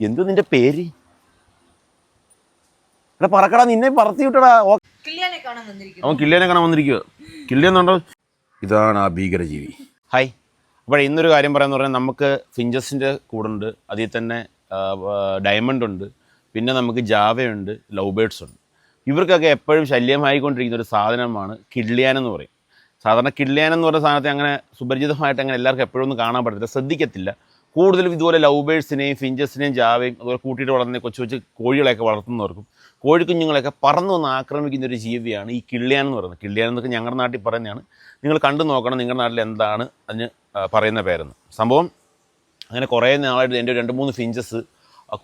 എന്തു നിന്റെ പേര്? എടാ പറക്കടാ നിന്നെ പറത്തി വിട്ടടാ അവൻ കില്ലേനെ കാണാൻ വന്നിരിക്കുക കിള്ളിയെന്നുണ്ടോ ഇതാണ് ആ ഭീകരജീവി. ഹായ്. അപ്പോൾ ഇന്നൊരു കാര്യം പറയാന്ന് പറഞ്ഞാൽ നമുക്ക് ഫിഞ്ചസിന്റെ കൂടുണ്ട് അതിൽ തന്നെ ഡയമണ്ട് ഉണ്ട്. പിന്നെ നമുക്ക് ജാവയുണ്ട് ലവ് ബേഡ്സ് ഉണ്ട്. ഇവർക്കൊക്കെ എപ്പോഴും ശല്യമായിക്കൊണ്ടിരിക്കുന്ന ഒരു സാധനമാണ് കിള്ളിയാൻ എന്ന് പറയും. സാധാരണ കിള്ളിയാൻ എന്ന് പറയുന്ന സാധനത്തെ അങ്ങനെ സുപരിചിതമായിട്ട് അങ്ങനെ എല്ലാവർക്കും എപ്പോഴും ഒന്നും കാണാൻ പറ്റത്തില്ല. ശ്രദ്ധിക്കത്തില്ല. കൂടുതലും ഇതുപോലെ ലവ് ബേഴ്സിനെയും ഫിഞ്ചസിനെയും ജാവയും അതുപോലെ കൂട്ടിയിട്ട് വളർന്ന കൊച്ചു കൊച്ചു കോഴികളെയൊക്കെ വളർത്തുന്നവർക്കും കോഴിക്കുഞ്ഞുങ്ങളെയൊക്കെ പറന്നു വന്ന് ആക്രമിക്കുന്ന ഒരു ജീവിയാണ് ഈ കിള്ളിയാൻ എന്ന് പറയുന്നത്. കിള്ളിയാൻ എന്നൊക്കെ ഞങ്ങളുടെ നാട്ടിൽ പറയുന്നതാണ്. നിങ്ങൾ കണ്ടു നോക്കണം നിങ്ങളുടെ നാട്ടിൽ എന്താണ് അതിന് പറയുന്ന പേരെന്ന്. സംഭവം അങ്ങനെ കുറേ നാളായിട്ട് എന്റെ രണ്ട് മൂന്ന് ഫിഞ്ചസ്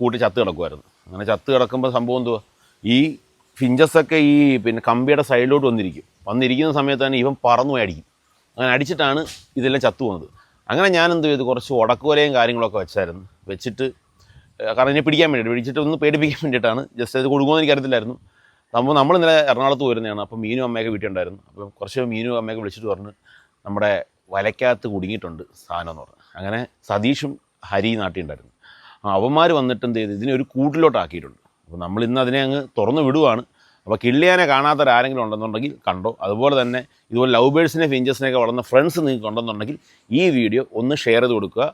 കൂട്ടി ചത്ത് കിടക്കുമായിരുന്നു അങ്ങനെ ചത്ത് കിടക്കുമ്പോൾ സംഭവം എന്തുവാ? ഈ ഫിഞ്ചസൊക്കെ ഈ പിന്നെ കമ്പിയുടെ സൈഡിലോട്ട് വന്നിരിക്കും. വന്നിരിക്കുന്ന സമയത്ത് തന്നെ ഇവൻ പറന്നു അടിക്കും. അങ്ങനെ അടിച്ചിട്ടാണ് ഇതെല്ലാം ചത്തു പോകുന്നത്. അങ്ങനെ ഞാൻ എന്ത് ചെയ്തു? കുറച്ച് ഉടക്കുവലയും കാര്യങ്ങളൊക്കെ വെച്ചായിരുന്നു. വെച്ചിട്ട് കാരണം എന്നെ പിടിക്കാൻ വേണ്ടിയിട്ട് പിടിച്ചിട്ട് ഒന്ന് പേടിപ്പിക്കാൻ വേണ്ടിയിട്ടാണ്. ജസ്റ്റ് അത് കൊടുക്കുമെന്ന് എനിക്കറിയത്തില്ലായിരുന്നു. സംഭവം നമ്മൾ ഇന്നലെ എറണാകുളത്ത് വരുന്നതാണ് അപ്പോൾ മീനും അമ്മയൊക്കെ വീട്ടിലുണ്ടായിരുന്നു അപ്പം അപ്പോൾ കുറച്ച് മീനും അമ്മയൊക്കെ വിളിച്ചിട്ട് പറഞ്ഞു നമ്മുടെ വലയ്ക്കകത്ത് കുടുങ്ങിയിട്ടുണ്ട് സാധനം എന്ന് പറഞ്ഞു. അങ്ങനെ സതീഷും ഹരി നാട്ടിൽ ഉണ്ടായിരുന്നു. ആ അവന്മാർ വന്നിട്ട് എന്ത് ചെയ്തു? ഇതിനെ ഒരു കൂട്ടിലോട്ടാക്കിയിട്ടുണ്ട്. അപ്പോൾ നമ്മൾ ഇന്ന് അതിനെ അങ്ങ് തുറന്നു വിടുവാണ്. അപ്പോൾ കിള്ളിയാനെ കാണാത്തൊരാരെങ്കിലും ഉണ്ടെന്നുണ്ടെങ്കിൽ കണ്ടോ. അതുപോലെ തന്നെ ഇതുപോലെ ലവ് ബേഴ്സിനെ ഫിഞ്ചസിനെയൊക്കെ വളർന്ന ഫ്രണ്ട്സ് നിങ്ങൾക്ക് ഉണ്ടെന്നുണ്ടെങ്കിൽ ഈ വീഡിയോ ഒന്ന് ഷെയർ ചെയ്ത് കൊടുക്കുക.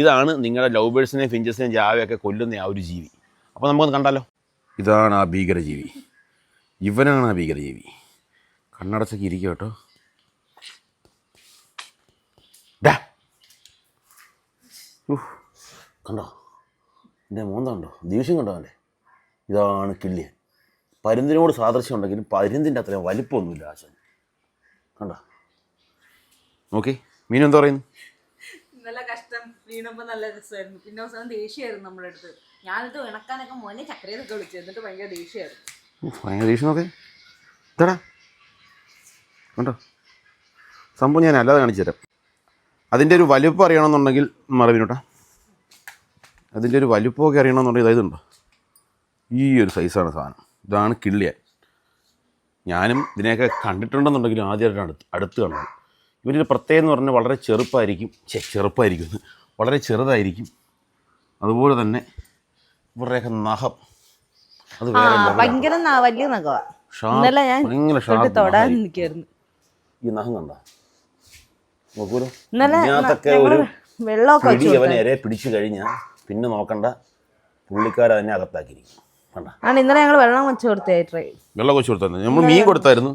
ഇതാണ് നിങ്ങളുടെ ലവ് ബേഴ്സിനെയും ഫിഞ്ചസിനെയും ജാവയൊക്കെ കൊല്ലുന്ന ആ ഒരു ജീവി. അപ്പോൾ നമുക്കൊന്ന് കണ്ടാലോ? ഇതാണ് ആ ഭീകരജീവി. ഇവനാണ് ആ ഭീകരജീവി. കണ്ണടച്ചൊക്കെ ഇരിക്കുക കേട്ടോ. കണ്ടോ? എന്റെ മോന്ത കണ്ടോ? ദേഷ്യം കണ്ടോ അവന്റെ? ഇതാണ് കിള്ളിയൻ. പരുന്തിനോട് സാദൃശ്യം ഉണ്ടെങ്കിലും പരുന്തിന്റെ അത്രയും വലിപ്പമൊന്നുമില്ല ആശാൻ. കണ്ടോ? ഓക്കെ മീൻ എന്താ പറയുന്നു? നല്ല കഷ്ടം വീണപ്പോൾ നല്ല രസമായിരുന്നു. പിന്നെ അവസാനം ദേഷ്യമായിരുന്നു നമ്മുടെ അടുത്ത്. ഞാനിത് ഇണക്കാനൊക്കെ മോനെ ചക്രയൊക്കെ വിളിച്ചു. എന്നിട്ട് ഭയങ്കര ദേഷ്യമായിരുന്നു. ഭയങ്കര ദേഷ്യം നോക്കേ. ഇതാടാ. കണ്ടോ? സംഭവം ഞാൻ അല്ലാതെ കാണിച്ചു തരാം. അതിന്റെ ഒരു വലുപ്പം അറിയണമെന്നുണ്ടെങ്കിൽ മറവിനോട്ടാ അതിന്റെ ഒരു വലുപ്പമൊക്കെ അറിയണമെന്നുണ്ടെങ്കിൽ ഇതായതുണ്ടോ ഈ ഒരു സൈസാണ് സാധനം. ഇതാണ് കിള്ളിയൻ. ഞാനും ഇതിനെയൊക്കെ കണ്ടിട്ടുണ്ടെന്നുണ്ടെങ്കിലും ആദ്യമായിട്ടാണ് അടുത്ത് അടുത്ത് കാണുന്നത് ഇവരൊരു പ്രത്യേകം എന്ന് പറഞ്ഞാൽ വളരെ ചെറുപ്പമായിരിക്കും ചെ ചെറുപ്പമായിരിക്കും വളരെ ചെറുതായിരിക്കും. അതുപോലെ തന്നെ ഇവരുടെയൊക്കെ നഖം. അത് ഭയങ്കര വലിയ നഖമാണ് ഭയങ്കര ഈ നഖം കണ്ട? നോക്കൂലോ? ഇതിനകത്തൊക്കെ ഒരു വെള്ളമൊക്കെ അവൻ ഇരയെ പിടിച്ചു കഴിഞ്ഞാൽ പിന്നെ നോക്കണ്ട. പുള്ളിക്കാരതിനെ അകത്താക്കിയിരിക്കും. ആണ് ഇന്നലെ ഞങ്ങൾ വെള്ളം വെച്ച് കൊടുത്തേ വെള്ളം കൊച്ചു കൊടുത്തായിരുന്നു നമ്മൾ മീൻ കൊടുത്തായിരുന്നു.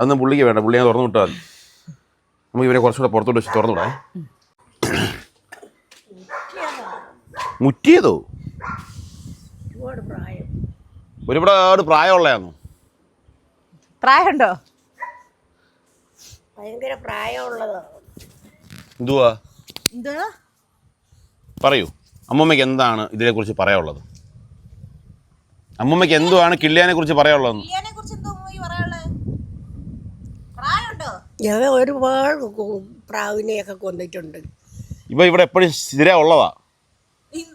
അന്ന് പുള്ളിക്ക് വേണ്ട. പുള്ളി ഞാൻ തുറന്നു വിട്ടാൽ മതി. നമുക്ക് ഇവരെ കുറച്ചുകൂടെ പുറത്തോട്ട് വെച്ച് തുറന്നു വിടാം മുറ്റിയതോ? ഒരുപാട് പ്രായമുള്ളയാന്നു? പ്രായമുണ്ടോ? ഭയങ്കര പ്രായമുള്ളതോ. എന്തുവാ? എന്താ പറയൂ. അമ്മമ്മയ്ക്ക് എന്താണ് ഇതിനെക്കുറിച്ച് പറയാനുള്ളത്? അമ്മമ്മയ്ക്ക് എന്തുവാണ് കിള്ളിയാനെ കുറിച്ച് പറയാനുള്ളതെന്ന്? കുറിച്ച് എന്തോ പറയാനുള്ളത്? ഞാൻ ഒരുപാട് പ്രാവിനെയൊക്കെ കൊന്നിട്ടുണ്ട്. ഇപ്പൊ ഇവിടെ എപ്പോഴും സ്ഥിര ഉള്ളതാ.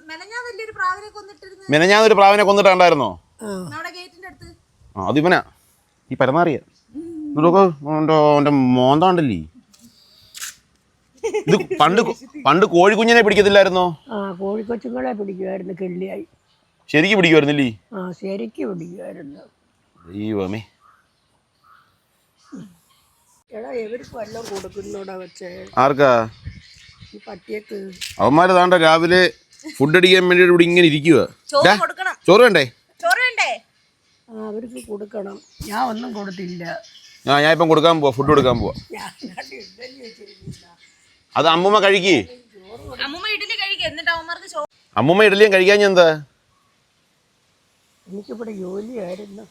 മെനഞ്ഞാ വലിയൊരു പ്രാവിനെ കൊന്നിട്ടിരുന്നു മെനഞ്ഞാന്നൊരു പ്രാവിനെ കൊന്നിട്ടണ്ടായിരുന്നോ? നമ്മുടെ ഗേറ്റിന്റെ അടുത്ത്? ആ അത് ഇവനാ. ഈ പരമാറിയ മോന്താണ്ടല്ലേ? ഇത് പണ്ട് പണ്ട് കോഴിക്കുഞ്ഞിനെ പിടിക്കത്തില്ലായിരുന്നോ? ആ കോഴിക്കൊച്ചുങ്ങളെ പിടിക്കുമായിരുന്നു കിള്ളിയായി. ശരിക്കും പിടിക്കുമായിരുന്നില്ലേ ആ ശരിക്കും പിടിക്കുമായിരുന്നു ദൈവമേ. എടാ വല്ലതും കൊടുക്കുന്നോടാ വെച്ചേ ആർക്കാ? ഈ പട്ടിയക്ക്. അവന്മാര് താണ്ട രാവിലെ ഫുഡ് അടിക്കാൻ വേണ്ടി ഇവിടെ ഇങ്ങനെ ഇരിക്കുക ചോറ് വേണ്ടേ? ആ അവർക്ക് കൊടുക്കണം. ഞാൻ ഒന്നും കൊടുത്തില്ല. ആ ഞാൻ ഇപ്പം കൊടുക്കാൻ പോവാ ഫുഡ് കൊടുക്കാൻ പോവാ. ഞാൻ കണ്ട് ഇഡ്ഡലി വെച്ചിരുന്നില്ല. അത് അമ്മൂമ്മ കഴിക്കേ. അമ്മൂമ്മ ഇഡ്ഡലി കഴിക്കുക എന്നിട്ട് അവന്മാർക്ക് ചോറ് അമ്മൂമ്മ ഇഡലിയും കഴിക്കാൻ എന്താ? എനിക്കിവിടെ ജോലിയായിരുന്നു.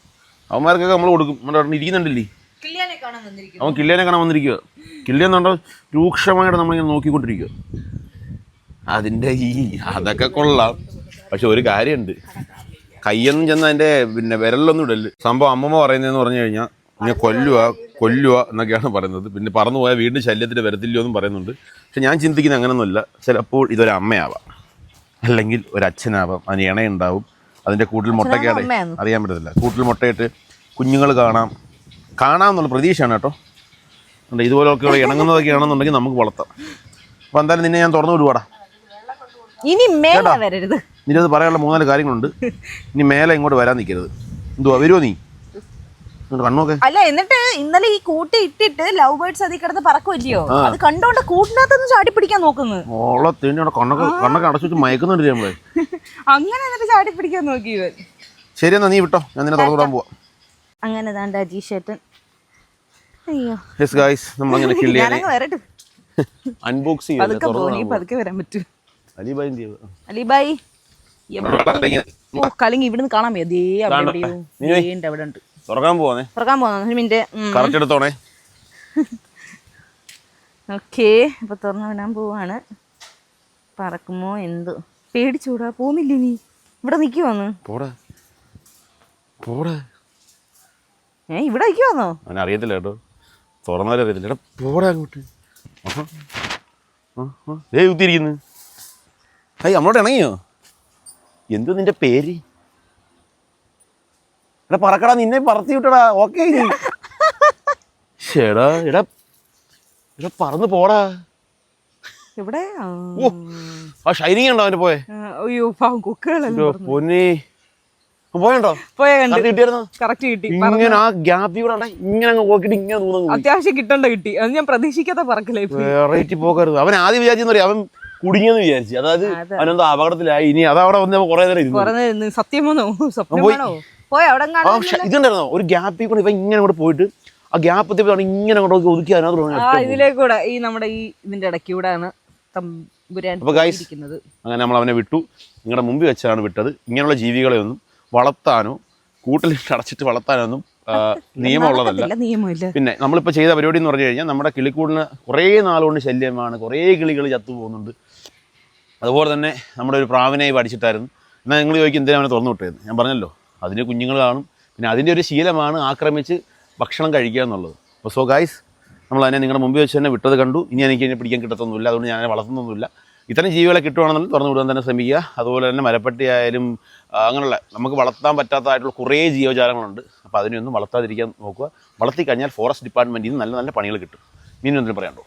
അവന്മാർക്കൊക്കെ നമ്മൾ കൊടുക്കും. നമ്മുടെ അവിടെ ഇരിക്കുന്നുണ്ടല്ലേ? അവൻ കില്ലേനെ കാണാൻ വന്നിരിക്കുക കില്ലെന്നുണ്ടോ രൂക്ഷമായിട്ട് നമ്മളിങ്ങനെ നോക്കിക്കൊണ്ടിരിക്കുക അതിന്റെ ഈ അതൊക്കെ കൊള്ളാം. പക്ഷെ ഒരു കാര്യമുണ്ട് കയ്യൊന്നും ചെന്ന് അതിന്റെ പിന്നെ വിരലൊന്നും ഇടൽ. സംഭവം അമ്മമ്മ പറയുന്നതെന്ന് പറഞ്ഞു കഴിഞ്ഞാൽ ഇങ്ങനെ കൊല്ലുക കൊല്ലുക എന്നൊക്കെയാണ് പറയുന്നത്. പിന്നെ പറന്നു പോയാൽ വീണ്ടും ശല്യത്തിന് വരത്തില്ലോ എന്നും പറയുന്നുണ്ട്. പക്ഷെ ഞാൻ ചിന്തിക്കുന്നത് അങ്ങനെയൊന്നുമില്ല ചിലപ്പോൾ ഇതൊരു അമ്മയാവാം അല്ലെങ്കിൽ ഒരു അച്ഛനാവാം അതിന് ഇണയുണ്ടാവും. അതിന്റെ കൂട്ടിൽ മുട്ടയ്ക്കാടെ? അറിയാൻ പറ്റത്തില്ല. കൂട്ടിൽ മുട്ടയിട്ട് കുഞ്ഞുങ്ങൾ കാണാം. കാണാം കാണാമെന്നുള്ള പ്രതീക്ഷയാണ് കേട്ടോ. ഉണ്ട് ഇതുപോലെയൊക്കെ ഇണങ്ങുന്നതൊക്കെ ആണെന്നുണ്ടെങ്കിൽ നമുക്ക് വളർത്താം. അപ്പോൾ എന്തായാലും നിന്നെ ഞാൻ തുറന്നു വിടുവാടാ. ഇനി മേലെ വരരുത്. നിന്റെ അത് പറയാനുള്ള മൂന്നാൽ കാര്യങ്ങളുണ്ട്. ഇനി മേലെ ഇങ്ങോട്ട് വരാൻ നിൽക്കരുത്. എന്തുവാ? വരുമോ നീ? കണ്ണൊക്കെ അല്ല എന്നിട്ട് ഇന്നലെ ഈ കൂട്ടി ഇട്ടിട്ട് ലവ് ബേർഡ്സ് അതിൽ കിടന്ന് പറക്കുമല്ലയോ അത് കണ്ടോണ്ട് കൂട്ടിനകത്തൊന്ന് ചാടി പിടിക്കാൻ നോക്കുന്നത് ഓളെ തേണ്ടി കണ്ണൊക്കെ കണ്ണൊക്കെ അടച്ചു വെച്ച് മയക്കുന്നുണ്ട് നമ്മളെ. അങ്ങനെ എന്നിട്ട് ചാടി പിടിക്കാൻ നോക്കി ഇവൻ. ശരി എന്നാ നീ വിട്ടോ. ഞാൻ നിന്നെ തുറന്നു വിടാൻ പോവാം. അങ്ങനെ താണ്ട അജീഷേട്ടൻ അയ്യോ. യെസ് ഗായ്സ് നമ്മളങ്ങനെ കിള്ളിയാനെ ഞാനങ്ങ് വരട്ടെ. അൺബോക്സ് പതുക്കെ പോയി പതുക്കെ വരാൻ പറ്റൂ. അലിബായി അലിബായി. ഓ കലങ്ങി ഇവിടുന്ന് കാണാൻ വയ്യ. ദേ അവിടെ കാണാം. എവിടെയോ. നീ പോയി. ദേ അവിടെ ഉണ്ട്. തുറക്കാൻ പോവാന്നേ. തുറക്കാൻ പോകുന്നു ഒരു മിനിറ്റ്. കറക്റ്റ് എടുത്തോണേ. ഓക്കേ അപ്പൊ തുറന്നു വിടാൻ പോവാണ്. പറക്കുമോ എന്തോ? പേടിച്ചൂടാ പോന്നില്ലേ നീ? ഇവിടെ നിൽക്കുവാന്ന് പോടാ. പോടാ. ഏ ഇവിടെ നിൽക്കുവാന്നോ അവനെ അറിയത്തില്ല കേട്ടോ. തുറന്നാലും അറിയത്തില്ല. എടാ പോടാ അങ്ങോട്ട്. ഏ കുത്തിയിരിക്കുന്നു. ഹൈ നമ്മളോട് ഇണങ്ങിയോ? എന്തോ നിന്റെ പേര്? എടാ പറക്കടാ നിന്നെ പറത്തി വിട്ടടാ. ഓക്കെ ചേടാ എടാ എടാ. പറന്ന് പോടാ. ഇവിടെ ഓ. ആ ഷൈനിങ് ഉണ്ടോ അവന്റെ പോയെ? അയ്യോ പാവം കൊക്കുകളല്ലോ പൊന്നേ. പോയണ്ടോ? പോയ കണ്ട്. കറക്റ്റ് കിട്ടി. ഇങ്ങനെ ആ ഗ്യാപ്പി കൂടെ ആണ്ടെ ഇങ്ങനെ അങ്ങ് നോക്കിയിട്ട് ഇങ്ങനെ അത്യാവശ്യം കിട്ടണ്ട കിട്ടി. അത് ഞാൻ പ്രതീക്ഷിക്കാത്ത പറക്കില്ല വെറൈറ്റി പോക്കരുത്. അവൻ ആദ്യം വിചാരിച്ചെന്ന് പറയാം. അവൻ കുടുങ്ങിയെന്ന് വിചാരിച്ചു. അതായത് അവനെന്താ അപകടത്തിലായി. ഇനി അത് അവിടെ വന്ന് കുറെ നേരം സത്യമാണോ ഷ- ഇതുണ്ടായിരുന്നോ? ഒരു ഗ്യാപ്പിൽ കൂടെ ഇവ ഇങ്ങനെ അങ്ങോട്ട് പോയിട്ട് ആ ഗ്യാപ്പ് ഇങ്ങനെ അങ്ങോട്ട് ഒതുക്കി അതിനകത്ത് ഇതിലേക്കൂടെ ഈ നമ്മുടെ ഈ ഇതിന്റെ ഇടയ്ക്കൂടെയാണ് തമ്പുരാൻ അങ്ങനെ നമ്മൾ അവനെ വിട്ടു. നിങ്ങളുടെ മുമ്പിൽ വെച്ചാണ് വിട്ടത്. ഇങ്ങനെയുള്ള ജീവികളെ ഒന്നും വളർത്താനോ കൂട്ടിലിട്ട് അടച്ചിട്ട് വളർത്താനോ ഒന്നും നിയമമുള്ളതല്ല. പിന്നെ നമ്മളിപ്പോൾ ചെയ്ത പരിപാടി എന്ന് പറഞ്ഞു കഴിഞ്ഞാൽ നമ്മുടെ കിളിക്കൂടിന് കുറേ നാളുകൊണ്ട് ശല്യമാണ്. കുറേ കിളികൾ ചത്തു പോകുന്നുണ്ട്. അതുപോലെ തന്നെ നമ്മുടെ ഒരു പ്രാവിനെ പഠിച്ചിട്ടായിരുന്നു എന്നാൽ നിങ്ങൾ ചോദിക്കും എന്തിനാണ് അവനെ തുറന്നു വിട്ടത് ഞാൻ പറഞ്ഞല്ലോ അതിന് കുഞ്ഞുങ്ങൾ കാണും. പിന്നെ അതിന്റെ ഒരു ശീലമാണ് ആക്രമിച്ച് ഭക്ഷണം കഴിക്കുക എന്നുള്ളത്. അപ്പോൾ സോ ഗായ്സ് നമ്മൾ അതിനെ നിങ്ങളുടെ മുമ്പിൽ വെച്ച് തന്നെ വിട്ടത് കണ്ടു. ഇനി എനിക്ക് അതിനെ പിടിക്കാൻ കിട്ടത്തൊന്നുമില്ല. അതുകൊണ്ട് ഞാൻ വളർത്തുന്നൊന്നുമില്ല. ഇത്തരം ജീവികളെ കിട്ടുവാണെന്നുണ്ടെങ്കിൽ തുറന്നു വിടാൻ തന്നെ ശ്രമിക്കുക. അതുപോലെ തന്നെ മരപ്പട്ടി ആയാലും അങ്ങനെയുള്ള നമുക്ക് വളർത്താൻ പറ്റാത്തതായിട്ടുള്ള കുറേ ജീവജാലങ്ങളുണ്ട്. അപ്പോൾ അതിനെയൊന്നും വളർത്താതിരിക്കാൻ നോക്കുക. വളർത്തി കഴിഞ്ഞാൽ ഫോറസ്റ്റ് ഡിപ്പാർട്ട്മെന്റിൽ നിന്ന് നല്ല നല്ല പണികൾ കിട്ടും. മീനൊന്നും പറയാനുണ്ടോ?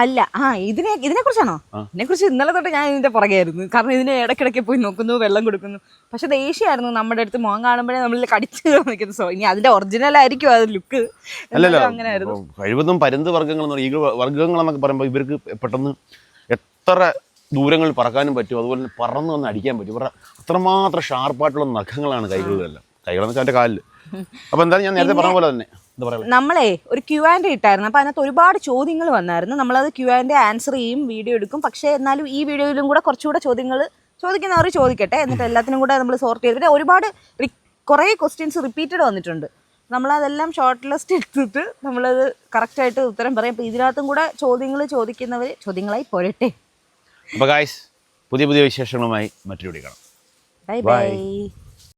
അല്ല ആ ഇതിനെ ഇതിനെ കുറിച്ചാണോ ഇതിനെ കുറിച്ച് ഇന്നലെ തൊട്ട് ഞാൻ ഇതിന്റെ പുറകെയായിരുന്നു. കാരണം ഇതിനെ ഇടയ്ക്കിടയ്ക്ക് പോയി നോക്കുന്നു വെള്ളം കൊടുക്കുന്നു. പക്ഷെ ദേഷ്യമായിരുന്നു നമ്മുടെ അടുത്ത് മോൻ കാണുമ്പോഴേ നമ്മളിൽ കടിച്ചു നിൽക്കുന്ന. സോ ഇനി അതിന്റെ ഒറിജിനൽ ആയിരിക്കും അത് ലുക്ക് അങ്ങനെയായിരുന്നു. കഴിവതും പരുന്ത് വർഗങ്ങൾ ഈഗിൾ വർഗങ്ങൾ എന്നൊക്കെ പറയുമ്പോൾ ഇവർക്ക് പെട്ടെന്ന് എത്ര ദൂരങ്ങളിൽ പറക്കാനും പറ്റും. അതുപോലെ തന്നെ പറന്ന് വന്ന് അടിക്കാൻ പറ്റും. ഇവരുടെ അത്രമാത്രം ഷാർപ്പായിട്ടുള്ള നഖങ്ങളാണ് കൈകളിലെല്ലാം കൈകളെന്ന് വെച്ചാൽ എന്റെ കാലിൽ അപ്പോൾ എന്തായാലും ഞാൻ നേരത്തെ പറഞ്ഞ പോലെ തന്നെ. നമ്മളെ ഒരു ക്യു ആൻഡ് ഇട്ടായിരുന്നു. അപ്പോൾ അതിനകത്ത് ഒരുപാട് ചോദ്യങ്ങൾ വന്നായിരുന്നു. നമ്മളത് ക്യു ആൻഡ് ആൻസർ ചെയ്യും വീഡിയോ എടുക്കും. പക്ഷേ എന്നാലും ഈ വീഡിയോയിലും കൂടെ കുറച്ചുകൂടെ ചോദ്യങ്ങൾ ചോദിക്കുന്നവർ ചോദിക്കട്ടെ. എന്നിട്ട് എല്ലാത്തിനും കൂടെ നമ്മൾ സോർട്ട് ചെയ്തിട്ട് ഒരുപാട് കുറേ ക്വസ്റ്റ്യൻസ് റിപ്പീറ്റഡ് വന്നിട്ടുണ്ട്. നമ്മളതെല്ലാം ഷോർട്ട് ലിസ്റ്റ് എടുത്തിട്ട് നമ്മളത് കറക്റ്റായിട്ട് ഉത്തരം പറയും. അപ്പോൾ ഇതിനകത്തും കൂടെ ചോദ്യങ്ങൾ ചോദിക്കുന്നവർ ചോദ്യങ്ങളായി പോരട്ടെ. അപ്പോൾ ഗായ്സ് പുതിയ പുതിയ വിശേഷങ്ങളുമായി മറ്റൊരു കാണാം. Bye bye